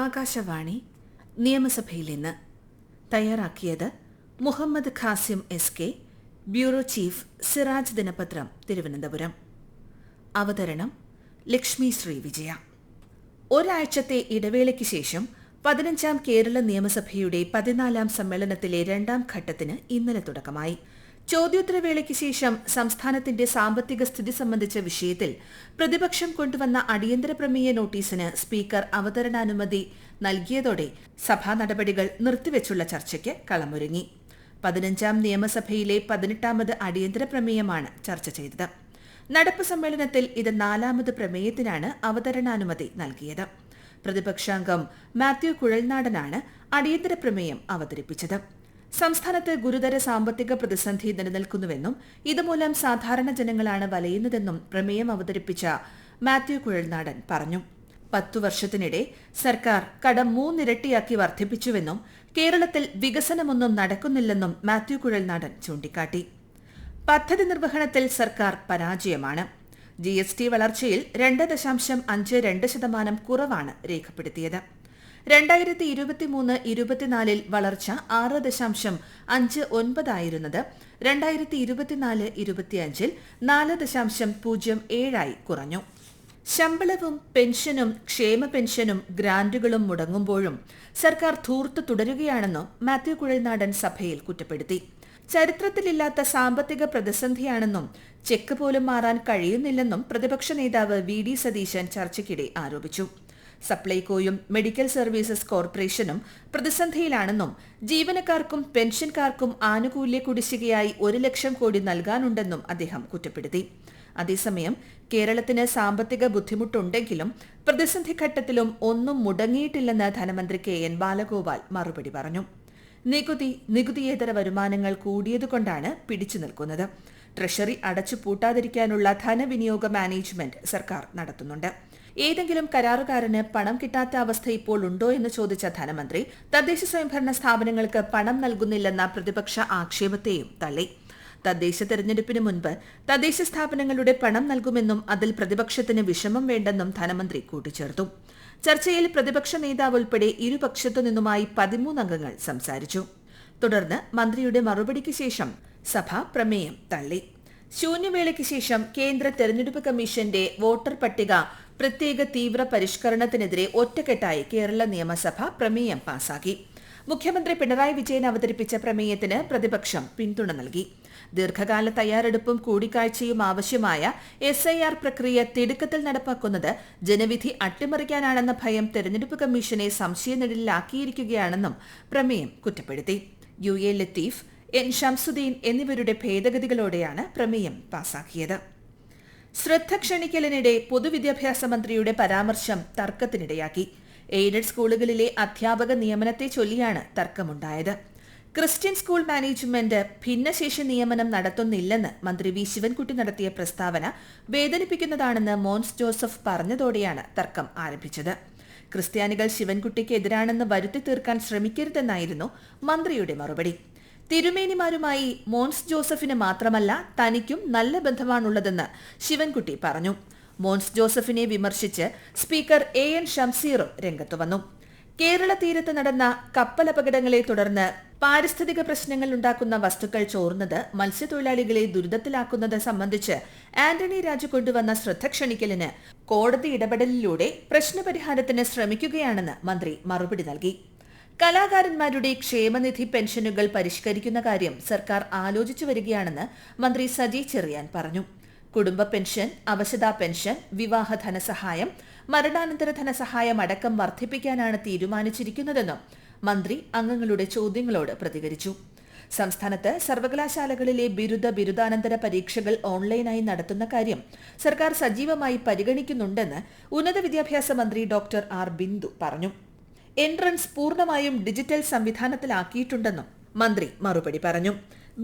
ആകാശവാണി നിയമസഭയിൽ നിന്ന് തയ്യാറാക്കിയത് Muhammad Khasim S K bureau chief Siraj ദിനപത്രം തിരുവനന്തപുരം. അവതരണം ലക്ഷ്മി ശ്രീ വിജയ. ഒരാഴ്ചത്തെ ഇടവേളയ്ക്ക് ശേഷം പതിനഞ്ചാം കേരള നിയമസഭയുടെ പതിനാലാം സമ്മേളനത്തിലെ രണ്ടാം ഘട്ടത്തിന് ഇന്നലെ തുടക്കമായി. ചോദ്യോത്തരവേളയ്ക്ക് ശേഷം സംസ്ഥാനത്തിന്റെ സാമ്പത്തിക സ്ഥിതി സംബന്ധിച്ച വിഷയത്തിൽ പ്രതിപക്ഷം കൊണ്ടുവന്ന അടിയന്തര പ്രമേയ നോട്ടീസിന് സ്പീക്കർ അവതരണാനുമതി നൽകിയതോടെ സഭാ നടപടികൾ നിർത്തിവെച്ചുള്ള ചർച്ചയ്ക്ക് കളമൊരുങ്ങി. പതിനഞ്ചാം നിയമസഭയിലെ പതിനെട്ടാമത് അടിയന്തര പ്രമേയമാണ് ചർച്ച ചെയ്തത്. നടപ്പ് സമ്മേളനത്തിൽ ഇത് നാലാമത് പ്രമേയത്തിനാണ് അവതരണാനുമതി നൽകിയത്. പ്രതിപക്ഷാംഗം മാത്യു കുഴൽനാടനാണ് അടിയന്തര പ്രമേയം അവതരിപ്പിച്ചത്. സംസ്ഥാനത്ത് ഗുരുതര സാമ്പത്തിക പ്രതിസന്ധി നിലനിൽക്കുന്നുവെന്നും ഇതുമൂലം സാധാരണ ജനങ്ങളാണ് വലയുന്നതെന്നും പ്രമേയം അവതരിപ്പിച്ച മാത്യു കുഴൽനാടൻ പറഞ്ഞു. പത്തു വർഷത്തിനിടെ സർക്കാർ കടം മൂന്നിരട്ടിയാക്കി വർദ്ധിപ്പിച്ചുവെന്നും കേരളത്തിൽ വികസനമൊന്നും നടക്കുന്നില്ലെന്നും മാത്യു കുഴൽനാടൻ ചൂണ്ടിക്കാട്ടി. പദ്ധതി നിർവഹണത്തിൽ സർക്കാർ പരാജയമാണ്. ജി എസ് ടി വളർച്ചയിൽ രണ്ട് ദശാംശം അഞ്ച് രണ്ട് ശതമാനം കുറവാണ് രേഖപ്പെടുത്തിയത്. രണ്ടായിരത്തി ഇരുപത്തിമൂന്ന് ഇരുപത്തിനാലിൽ വളർച്ച ആറ് ദശാംശം അഞ്ച് ഒൻപതായിരുന്നത് രണ്ടായിരത്തി ഇരുപത്തിനാല് ഇരുപത്തിയഞ്ചിൽ നാല് ദശാംശം പൂജ്യം ഏഴായി കുറഞ്ഞു. ശമ്പളവും പെൻഷനും ക്ഷേമ പെൻഷനും ഗ്രാന്റുകളും മുടങ്ങുമ്പോഴും സർക്കാർ ധൂർത്ത് തുടരുകയാണെന്നും മാത്യു കുഴൽനാടൻ സഭയിൽ കുറ്റപ്പെടുത്തി. ചരിത്രത്തിലില്ലാത്ത സാമ്പത്തിക പ്രതിസന്ധിയാണെന്നും ചെക്ക് പോലും മാറാൻ കഴിയുന്നില്ലെന്നും പ്രതിപക്ഷ നേതാവ് വി ഡി സതീശൻ ചർച്ചയ്ക്കിടെ ആരോപിച്ചു. സപ്ലൈകോയും മെഡിക്കൽ സർവീസസ് കോർപ്പറേഷനും പ്രതിസന്ധിയിലാണെന്നും ജീവനക്കാർക്കും പെൻഷൻകാർക്കും ആനുകൂല്യ കുടിശ്ശികയായി ഒരു ലക്ഷം കോടി നൽകാനുണ്ടെന്നും അദ്ദേഹം കുറ്റപ്പെടുത്തി. അതേസമയം കേരളത്തിന് സാമ്പത്തിക ബുദ്ധിമുട്ടുണ്ടെങ്കിലും പ്രതിസന്ധി ഘട്ടത്തിലും ഒന്നും മുടങ്ങിയിട്ടില്ലെന്ന് ധനമന്ത്രി കെ എൻ ബാലഗോപാൽ മറുപടി പറഞ്ഞു. നികുതി നികുതിയേതര വരുമാനങ്ങൾ കൂടിയതുകൊണ്ടാണ് പിടിച്ചു നിൽക്കുന്നത്. ട്രഷറി അടച്ചു പൂട്ടാതിരിക്കാനുള്ള ധനവിനിയോഗ മാനേജ്മെന്റ് സർക്കാർ നടത്തുന്നുണ്ട്. ഏതെങ്കിലും കരാറുകാരന് പണം കിട്ടാത്ത അവസ്ഥ ഇപ്പോൾ ഉണ്ടോ എന്ന് ചോദിച്ച ധനമന്ത്രി തദ്ദേശ സ്വയംഭരണ സ്ഥാപനങ്ങൾക്ക് പണം നൽകുന്നില്ലെന്ന പ്രതിപക്ഷ ആക്ഷേപത്തെയും തള്ളി. തദ്ദേശ തെരഞ്ഞെടുപ്പിന് മുൻപ് തദ്ദേശ സ്ഥാപനങ്ങളുടെ പണം നൽകുമെന്നും അതിൽ പ്രതിപക്ഷത്തിന് വിഷമം വേണ്ടെന്നും ധനമന്ത്രി കൂട്ടിച്ചേർത്തു. ചർച്ചയിൽ പ്രതിപക്ഷ നേതാവ് ഉൾപ്പെടെ ഇരുപക്ഷത്തു നിന്നുമായി പതിമൂന്നംഗങ്ങൾ സംസാരിച്ചു. തുടർന്ന് മന്ത്രിയുടെ മറുപടിക്ക് ശേഷം സഭ പ്രമേയം തള്ളി. ശൂന്യവേളയ്ക്ക് ശേഷം കേന്ദ്ര തെരഞ്ഞെടുപ്പ് കമ്മീഷന്റെ വോട്ടർ പട്ടിക പ്രത്യേക തീവ്ര പരിഷ്കരണത്തിനെതിരെ ഒറ്റക്കെട്ടായി കേരള നിയമസഭ പ്രമേയം പാസാക്കി. മുഖ്യമന്ത്രി പിണറായി വിജയൻ അവതരിപ്പിച്ച പ്രമേയത്തിന് പ്രതിപക്ഷം പിന്തുണ നൽകി. ദീർഘകാല തയ്യാറെടുപ്പും കൂടിക്കാഴ്ചയും ആവശ്യമായ എസ് ഐ ആർ പ്രക്രിയ തിടുക്കത്തിൽ നടപ്പാക്കുന്നത് ജനവിധി അട്ടിമറിക്കാനാണെന്ന ഭയം തെരഞ്ഞെടുപ്പ് കമ്മീഷനെ സംശയനിഴലിലാക്കിയിരിക്കുകയാണെന്നും പ്രമേയം കുറ്റപ്പെടുത്തി. U A Latheef N Shamsuddin എന്നിവരുടെ ഭേദഗതികളോടെയാണ് പ്രമേയം പാസാക്കിയത്. ശ്രദ്ധ ക്ഷണിക്കലിനിടെ പൊതുവിദ്യാഭ്യാസ മന്ത്രിയുടെ പരാമർശം തർക്കത്തിനിടയാക്കി. എയ്ഡഡ് സ്കൂളുകളിലെ അധ്യാപക നിയമനത്തെ ചൊല്ലിയാണ് തർക്കമുണ്ടായത്. ക്രിസ്ത്യൻ സ്കൂൾ മാനേജ്മെന്റ് ഭിന്നശേഷി നിയമനം നടത്തുന്നില്ലെന്ന് മന്ത്രി വി. ശിവൻകുട്ടി നടത്തിയ പ്രസ്താവന വേദനിപ്പിക്കുന്നതാണെന്ന് മോൻസ് ജോസഫ് പറഞ്ഞതോടെയാണ് തർക്കം ആരംഭിച്ചത്. ക്രിസ്ത്യാനികൾ ശിവൻകുട്ടിക്ക് എതിരാണെന്ന് വരുത്തി തീർക്കാൻ ശ്രമിക്കരുതെന്നായിരുന്നു മന്ത്രിയുടെ മറുപടി. തിരുമേനിമാരുമായി മോൻസ് ജോസഫിന് മാത്രമല്ല തനിക്കും നല്ല ബന്ധമാണുള്ളതെന്ന് ശിവൻകുട്ടി പറഞ്ഞു. മോൻസ് ജോസഫിനെ വിമർശിച്ച് സ്പീക്കർ എ എൻ ഷംസീറും രംഗത്തു വന്നു. കേരള തീരത്ത് നടന്ന കപ്പലപകടങ്ങളെ തുടർന്ന് പാരിസ്ഥിതിക പ്രശ്നങ്ങൾ ഉണ്ടാക്കുന്ന വസ്തുക്കൾ ചോർന്നത് മത്സ്യത്തൊഴിലാളികളെ ദുരിതത്തിലാക്കുന്നത് സംബന്ധിച്ച് ആന്റണി രാജു കൊണ്ടുവന്ന ശ്രദ്ധ ക്ഷണിക്കലിന് കോടതി ഇടപെടലിലൂടെ പ്രശ്നപരിഹാരത്തിന് ശ്രമിക്കുകയാണെന്ന് മന്ത്രി മറുപടി നൽകി. കലാകാരന്മാരുടെ ക്ഷേമനിധി പെൻഷനുകൾ പരിഷ്കരിക്കുന്ന കാര്യം സർക്കാർ ആലോചിച്ചു വരികയാണെന്ന് മന്ത്രി സജി ചെറിയാൻ പറഞ്ഞു. കുടുംബ പെൻഷൻ അവശതാ പെൻഷൻ വിവാഹ ധനസഹായം മരണാനന്തര ധനസഹായം അടക്കം വർദ്ധിപ്പിക്കാനാണ് തീരുമാനിച്ചിരിക്കുന്നതെന്നും മന്ത്രി അംഗങ്ങളുടെ ചോദ്യങ്ങളോട് പ്രതികരിച്ചു. സംസ്ഥാനത്ത് സർവകലാശാലകളിലെ ബിരുദ ബിരുദാനന്തര പരീക്ഷകൾ ഓൺലൈനായി നടത്തുന്ന കാര്യം സർക്കാർ സജീവമായി പരിഗണിക്കുന്നുണ്ടെന്ന് ഉന്നത വിദ്യാഭ്യാസ മന്ത്രി ഡോക്ടർ ആർ ബിന്ദു പറഞ്ഞു. എൻട്രൻസ് പൂർണമായും ഡിജിറ്റൽ സംവിധാനത്തിലാക്കിയിട്ടുണ്ടെന്നും മന്ത്രി മറുപടി പറഞ്ഞു.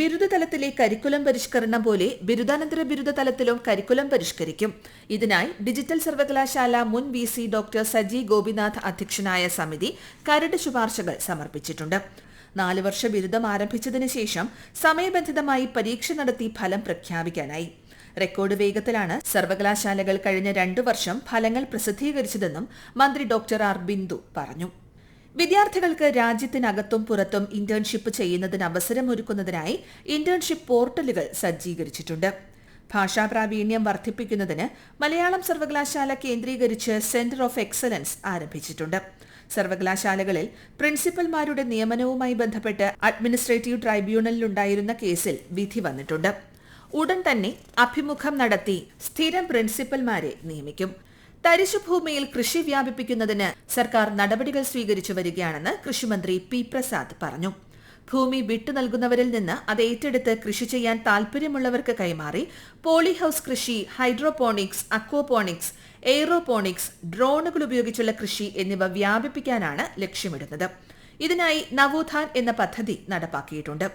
ബിരുദതലത്തിലെ കരിക്കുലം പരിഷ്കരണം പോലെ ബിരുദാനന്തര ബിരുദ തലത്തിലും കരിക്കുലം പരിഷ്കരിക്കും. ഇതിനായി ഡിജിറ്റൽ സർവകലാശാല മുൻ V C doctor Saji Gopinath അധ്യക്ഷനായ സമിതി കരട് ശുപാർശകൾ സമർപ്പിച്ചിട്ടുണ്ട്. നാല് വർഷ ബിരുദം ആരംഭിച്ചതിന് ശേഷം സമയബന്ധിതമായി പരീക്ഷ നടത്തി ഫലം പ്രഖ്യാപിക്കാനായി. റെക്കോർഡ് വേഗത്തിലാണ് സർവകലാശാലകൾ കഴിഞ്ഞ രണ്ടു വർഷം ഫലങ്ങൾ പ്രസിദ്ധീകരിച്ചതെന്നും മന്ത്രി ഡോക്ടർ ആർ ബിന്ദു പറഞ്ഞു. വിദ്യാർത്ഥികൾക്ക് രാജ്യത്തിനകത്തും പുറത്തും ഇന്റേൺഷിപ്പ് ചെയ്യുന്നതിന് അവസരമൊരുക്കുന്നതിനായി ഇന്റേൺഷിപ്പ് പോർട്ടലുകൾ സജ്ജീകരിച്ചിട്ടുണ്ട്. ഭാഷാ പ്രാവീണ്യം വർദ്ധിപ്പിക്കുന്നതിന് മലയാളം സർവകലാശാല കേന്ദ്രീകരിച്ച് സെന്റർ ഓഫ് എക്സലൻസ് ആരംഭിച്ചിട്ടുണ്ട്. സർവകലാശാലകളിൽ പ്രിൻസിപ്പൽമാരുടെ നിയമനവുമായി ബന്ധപ്പെട്ട് അഡ്മിനിസ്ട്രേറ്റീവ് ട്രൈബ്യൂണലിലുണ്ടായിരുന്ന കേസിൽ വിധി വന്നിട്ടുണ്ട്. ഉടൻ തന്നെ അഭിമുഖം നടത്തി സ്ഥിരം പ്രിൻസിപ്പൽമാരെ നിയമിക്കും. തരിശുഭൂമിയിൽ കൃഷി വ്യാപിപ്പിക്കുന്നതിന് സർക്കാർ നടപടികൾ സ്വീകരിച്ചു വരികയാണെന്ന് കൃഷിമന്ത്രി പി പ്രസാദ് പറഞ്ഞു. ഭൂമി വിട്ടു നൽകുന്നവരിൽ നിന്ന് അത് ഏറ്റെടുത്ത് കൃഷി ചെയ്യാൻ താൽപര്യമുള്ളവർക്ക് കൈമാറി പോളി ഹൌസ് കൃഷി ഹൈഡ്രോപോണിക്സ് അക്വോപോണിക്സ് എയ്റോപോണിക്സ് ഡ്രോണുകൾ ഉപയോഗിച്ചുള്ള കൃഷി എന്നിവ വ്യാപിപ്പിക്കാനാണ് ലക്ഷ്യമിടുന്നത്. ഇതിനായി നവോത്ഥാൻ എന്ന പദ്ധതി നടപ്പാക്കിയിട്ടുണ്ട്.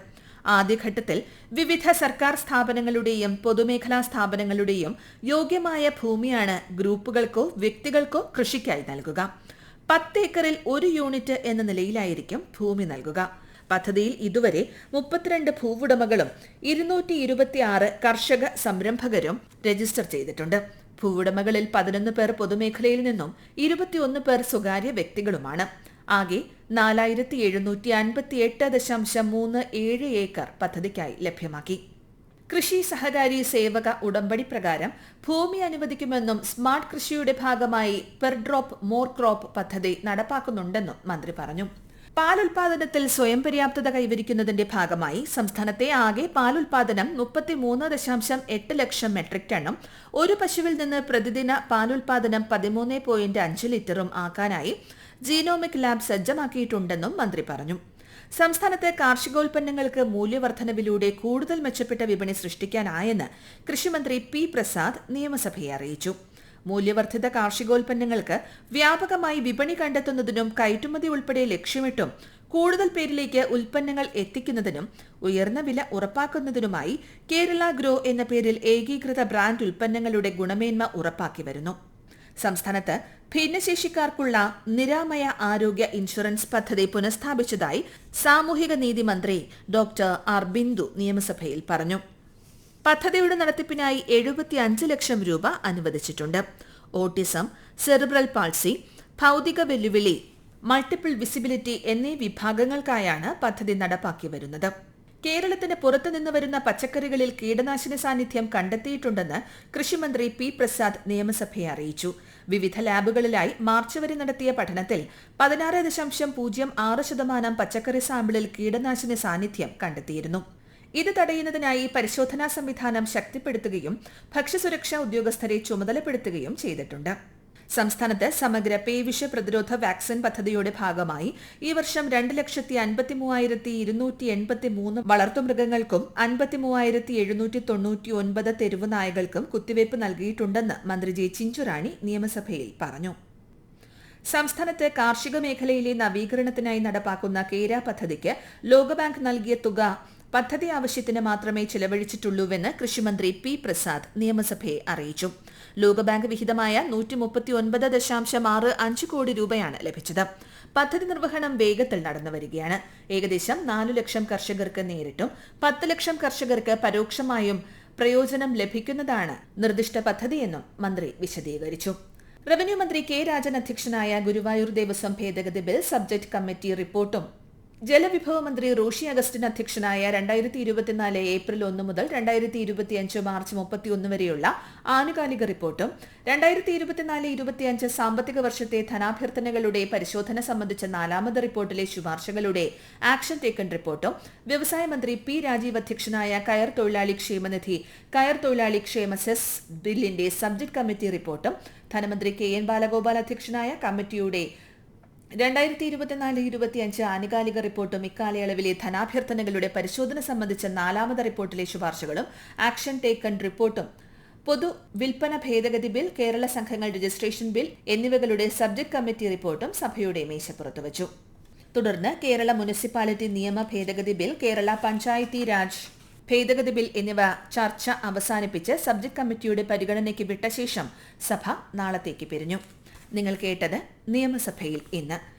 ആദ്യഘട്ടത്തിൽ വിവിധ സർക്കാർ സ്ഥാപനങ്ങളുടെയും പൊതുമേഖലാ സ്ഥാപനങ്ങളുടെയും യോഗ്യമായ ഭൂമിയാണ് ഗ്രൂപ്പുകൾക്കോ വ്യക്തികൾക്കോ കൃഷിക്കായി നൽകുക. പത്ത് ഏക്കറിൽ ഒരു യൂണിറ്റ് എന്ന നിലയിലായിരിക്കും ഭൂമി നൽകുക. പദ്ധതിയിൽ ഇതുവരെ മുപ്പത്തിരണ്ട് ഭൂവുടമകളും ഇരുന്നൂറ്റി ഇരുപത്തിയാറ് കർഷക സംരംഭകരും രജിസ്റ്റർ ചെയ്തിട്ടുണ്ട്. ഭൂവുടമകളിൽ പതിനൊന്ന് പേർ പൊതുമേഖലയിൽ നിന്നും ഇരുപത്തിയൊന്ന് പേർ സ്വകാര്യ വ്യക്തികളുമാണ്. ആകെ നാലായിരത്തി എഴുന്നൂറ്റി അൻപത്തി എട്ട് ദശാംശം മൂന്ന് ഏഴ് ഏക്കർ പദ്ധതിക്കായി ലഭ്യമാക്കി. കൃഷി സഹകാരി സേവക ഉടമ്പടി പ്രകാരം ഭൂമി അനുവദിക്കുമെന്നും സ്മാർട്ട് കൃഷിയുടെ ഭാഗമായി പെർ ഡ്രോപ്പ് മോർ ക്രോപ്പ് പദ്ധതി നടപ്പാക്കുന്നുണ്ടെന്നും മന്ത്രി പറഞ്ഞു. പാൽ ഉൽപാദനത്തിൽ സ്വയം പര്യാപ്തത കൈവരിക്കുന്നതിന്റെ ഭാഗമായി സംസ്ഥാനത്തെ ആകെ പാൽ ഉൽപാദനം മുപ്പത്തിമൂന്ന് ദശാംശം എട്ട് ലക്ഷം മെട്രിക് ടണ്ണും ഒരു പശുവിൽ നിന്ന് പ്രതിദിന പാൽ ഉൽപാദനം പതിമൂന്ന് പോയിന്റ് അഞ്ച് ലിറ്ററും ആക്കാനായി ജീനോമിക് ലാബ് സജ്ജമാക്കിയിട്ടുണ്ടെന്നും മന്ത്രി പറഞ്ഞു. സംസ്ഥാനത്ത് കാർഷികോൽപ്പന്നങ്ങൾക്ക് മൂല്യവർദ്ധനവിലൂടെ കൂടുതൽ മെച്ചപ്പെട്ട വിപണി സൃഷ്ടിക്കാനായെന്ന് കൃഷിമന്ത്രി പി പ്രസാദ് നിയമസഭയെ അറിയിച്ചു. മൂല്യവർദ്ധിത കാർഷികോൽപ്പന്നങ്ങൾക്ക് വ്യാപകമായി വിപണി കണ്ടെത്തുന്നതിനും കയറ്റുമതി ഉൾപ്പെടെ ലക്ഷ്യമിട്ടും കൂടുതൽ പേരിലേക്ക് ഉൽപ്പന്നങ്ങൾ എത്തിക്കുന്നതിനും ഉയർന്ന വില ഉറപ്പാക്കുന്നതിനുമായി കേരള ഗ്രോ എന്ന പേരിൽ ഏകീകൃത ബ്രാൻഡ് ഉൽപ്പന്നങ്ങളുടെ ഗുണമേന്മ ഉറപ്പാക്കി വരുന്നു. സംസ്ഥാനത്ത് ഭിന്നശേഷിക്കാർക്കുള്ള നിരാമയ ആരോഗ്യ ഇൻഷുറൻസ് പദ്ധതി പുനഃസ്ഥാപിച്ചതായി സാമൂഹിക നീതി മന്ത്രി ഡോക്ടർ ആർ ബിന്ദു നിയമസഭയിൽ പറഞ്ഞു. പദ്ധതിയുടെ നടത്തിപ്പിനായി എഴുപത്തിയഞ്ച് ലക്ഷം രൂപ അനുവദിച്ചിട്ടുണ്ട്. ഓട്ടിസം സെറിബ്രൽ പാൾസി ഭൗതിക വെല്ലുവിളി മൾട്ടിപ്പിൾ വിസിബിലിറ്റി എന്നീ വിഭാഗങ്ങൾക്കായാണ് പദ്ധതി നടപ്പാക്കി വരുന്നത്. കേരളത്തിന് പുറത്തുനിന്ന് വരുന്ന പച്ചക്കറികളിൽ കീടനാശിനി സാന്നിധ്യം കണ്ടെത്തിയിട്ടുണ്ടെന്ന് കൃഷിമന്ത്രി പി പ്രസാദ് നിയമസഭയെ അറിയിച്ചു. വിവിധ ലാബുകളിലായി മാർച്ച് വരെ നടത്തിയ പഠനത്തിൽ പതിനാറ് ദശാംശം പൂജ്യം ആറ് ശതമാനം പച്ചക്കറി സാമ്പിളിൽ കീടനാശിനി സാന്നിധ്യം കണ്ടെത്തിയിരുന്നു. ഇത് തടയുന്നതിനായി പരിശോധനാ സംവിധാനം ശക്തിപ്പെടുത്തുകയും ഭക്ഷ്യസുരക്ഷാ ഉദ്യോഗസ്ഥരെ ചുമതലപ്പെടുത്തുകയും ചെയ്തിട്ടുണ്ട്. സംസ്ഥാനത്ത് സമഗ്ര പേവിഷ പ്രതിരോധ വാക്സിൻ പദ്ധതിയുടെ ഭാഗമായി ഈ വർഷം രണ്ട് ലക്ഷത്തി അൻപത്തി മൂവായിരത്തി ഇരുന്നൂറ്റി എൺപത്തി മൂന്ന് വളർത്തുമൃഗങ്ങൾക്കും അൻപത്തി മൂവായിരത്തി എഴുന്നൂറ്റി തൊണ്ണൂറ്റി ഒൻപത് തെരുവ് നായകൾക്കും കുത്തിവയ്പ് നൽകിയിട്ടുണ്ടെന്ന് മന്ത്രി ജെ ചിഞ്ചുറാണി നിയമസഭയിൽ പറഞ്ഞു. സംസ്ഥാനത്ത് കാർഷിക മേഖലയിലെ നവീകരണത്തിനായി നടപ്പാക്കുന്ന കേര പദ്ധതിക്ക് ലോകബാങ്ക് നൽകിയ തുക പദ്ധതി ആവശ്യത്തിന് മാത്രമേ ചിലവഴിച്ചിട്ടുള്ളൂവെന്ന് കൃഷിമന്ത്രി പി പ്രസാദ് നിയമസഭയെ അറിയിച്ചു. ലോകബാങ്ക് വിഹിതമായ നൂറ്റി മുപ്പത്തിയൊൻപത് ദശാംശം ആറ് അഞ്ച് കോടി രൂപയാണ് ലഭിച്ചത്. പദ്ധതി നിർവഹണം വേഗത്തിൽ നടന്നു വരികയാണ്. ഏകദേശം നാലു ലക്ഷം കർഷകർക്ക് നേരിട്ടും പത്ത് ലക്ഷം കർഷകർക്ക് പരോക്ഷമായും പ്രയോജനം ലഭിക്കുന്നതാണ് നിർദ്ദിഷ്ട പദ്ധതിയെന്നും മന്ത്രി വിശദീകരിച്ചു. റവന്യൂ മന്ത്രി കെ രാജൻ അധ്യക്ഷനായ ഗുരുവായൂർ ദേവസ്വം ഭേദഗതി ബിൽ സബ്ജക്ട് കമ്മിറ്റി റിപ്പോർട്ടും ജലവിഭവ മന്ത്രി റോഷി അഗസ്റ്റിൻ അധ്യക്ഷനായ രണ്ടായിരത്തി ഇരുപത്തിനാല് ഏപ്രിൽ ഒന്ന് മുതൽ രണ്ടായിരത്തി ഇരുപത്തിയഞ്ച് മാർച്ച് മുപ്പത്തിയൊന്ന് വരെയുള്ള ആനുകാലിക റിപ്പോർട്ടും രണ്ടായിരത്തി ഇരുപത്തിനാല് ഇരുപത്തിയഞ്ച് സാമ്പത്തിക വർഷത്തെ ധനാഭ്യർത്ഥനകളുടെ പരിശോധന സംബന്ധിച്ച നാലാമത് റിപ്പോർട്ടിലെ ശുപാർശകളുടെ ആക്ഷൻ ടേക്കൺ റിപ്പോർട്ടും വ്യവസായ മന്ത്രി പി രാജീവ് അധ്യക്ഷനായ കയർ തൊഴിലാളി ക്ഷേമനിധി കയർ തൊഴിലാളി ക്ഷേമ സെസ് ബില്ലിന്റെ സബ്ജക്ട് കമ്മിറ്റി റിപ്പോർട്ടും ധനമന്ത്രി കെ എൻ ബാലഗോപാൽ അധ്യക്ഷനായ കമ്മിറ്റിയുടെ രണ്ടായിരത്തി ഇരുപത്തിനാല് ഇരുപത്തിയഞ്ച് ആനുകാലിക റിപ്പോർട്ടും ഇക്കാലയളവിലെ ധനാഭ്യർത്ഥനകളുടെ പരിശോധന സംബന്ധിച്ച നാലാമത് റിപ്പോർട്ടിലെ ശുപാർശകളും ആക്ഷൻ ടേക്കൺ റിപ്പോർട്ടും പൊതു വിൽപ്പന ഭേദഗതി ബിൽ കേരള സംഘങ്ങൾ രജിസ്ട്രേഷൻ ബിൽ എന്നിവകളുടെ സബ്ജക്ട് കമ്മിറ്റി റിപ്പോർട്ടും സഭയുടെ മേശപ്പുറത്ത് വച്ചു. തുടർന്ന് കേരള മുനിസിപ്പാലിറ്റി നിയമ ഭേദഗതി ബിൽ കേരള പഞ്ചായത്തി രാജ് ഭേദഗതി ബിൽ എന്നിവ ചർച്ച അവസാനിപ്പിച്ച് സബ്ജക്ട് കമ്മിറ്റിയുടെ പരിഗണനയ്ക്ക് വിട്ട ശേഷം സഭ നാളത്തേക്ക് പിരിഞ്ഞു. നിങ്ങൾ കേട്ടത് നിയമസഭയിൽ ഇന്ന്.